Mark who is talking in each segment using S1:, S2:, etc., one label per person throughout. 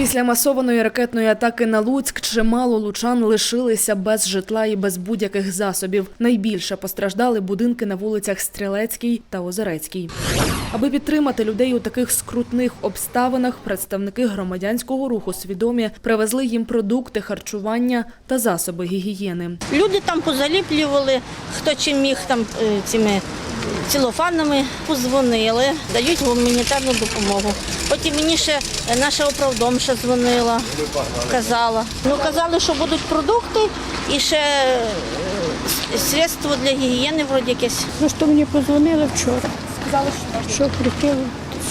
S1: Після масованої ракетної атаки на Луцьк чимало лучан лишилися без житла і без будь-яких засобів. Найбільше постраждали будинки на вулицях Стрілецькій та Озерецькій. Аби підтримати людей у таких скрутних обставинах, представники громадянського руху свідомі привезли їм продукти, харчування та засоби гігієни.
S2: Люди там позаліплювали, хто чим міг там е, цими цілофанами позвонили, дають гуманітарну допомогу. Потім мені ще наша управдомша дзвонила, казала. Ну казали, що будуть продукти і ще е, средство для гігієни вроді якесь.
S3: Ну, що мені позвонили вчора. Сказали, що прийти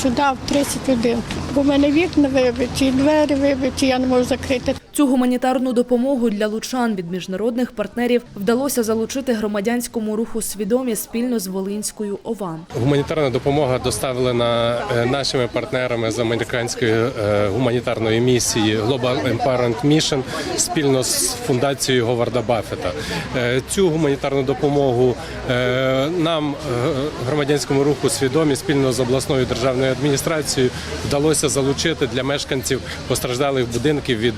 S3: сюди в 31. Бо в мене вікна вибиті, двері вибиті, я не можу закрити.
S1: Цю гуманітарну допомогу для лучан від міжнародних партнерів вдалося залучити громадянському руху свідомі спільно з Волинською ОВА.
S4: Гуманітарна допомога доставлена е, нашими партнерами з американської е, гуманітарної місії Global Empowerment Mission спільно з фундацією Говарда Баффета. Е, Цю гуманітарну допомогу нам, громадянському руху свідомі, спільно з обласною державною адміністрацією вдалося залучити для мешканців постраждалих будинків від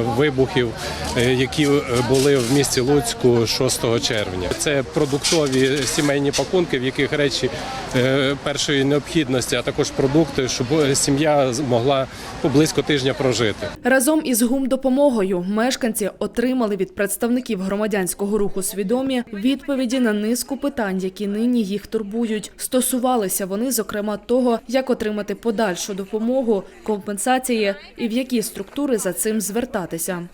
S4: вибухів, е, які е, були в місті Луцьку 6 червня. Це продуктові сімейні пакунки, в яких речі е, першої необхідності, а також продукти, щоб сім'я змогла близько тижня прожити.
S1: Разом із гумдопомогою мешканці отримали від представників громадянського руху свідомі відповіді на низку питань, які нині їх турбують. Стосувалися вони, зокрема, того, як отримати подальшу допомогу, компенсації і в які структури за цим звертатися.